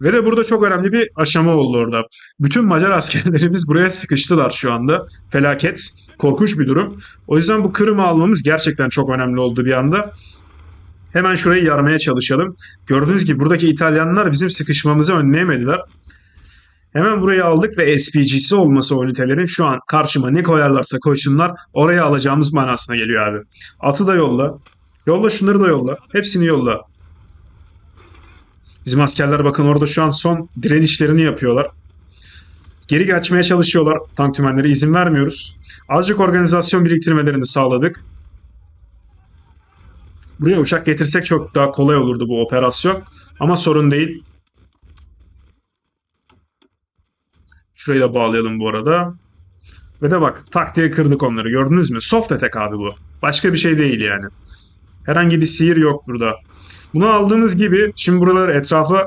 Ve de burada çok önemli bir aşama oldu orada. Bütün Macar askerlerimiz buraya sıkıştılar şu anda. Felaket, korkunç bir durum. O yüzden bu Kırım'ı almamız gerçekten çok önemli oldu bir anda. Hemen şurayı yarmaya çalışalım. Gördüğünüz gibi buradaki İtalyanlar bizim sıkışmamızı önleyemediler. Hemen burayı aldık ve SPG'si olması o ünitelerin şu an karşıma ne koyarlarsa koysunlar oraya alacağımız manasına geliyor abi. Atı da yolla. Yolla şunları da yolla. Hepsini yolla. Bizim askerler bakın orada şu an son direnişlerini yapıyorlar. Geri kaçmaya çalışıyorlar tank tümenleri. izin vermiyoruz. Azıcık organizasyon biriktirmelerini sağladık. Buraya uçak getirsek çok daha kolay olurdu bu operasyon. Ama sorun değil. Şurayı da bağlayalım bu arada. Ve de bak tak diye kırdık onları gördünüz mü? Soft attack abi bu. Başka bir şey değil yani. Herhangi bir sihir yok burada. Bunu aldığımız gibi şimdi buraları etrafa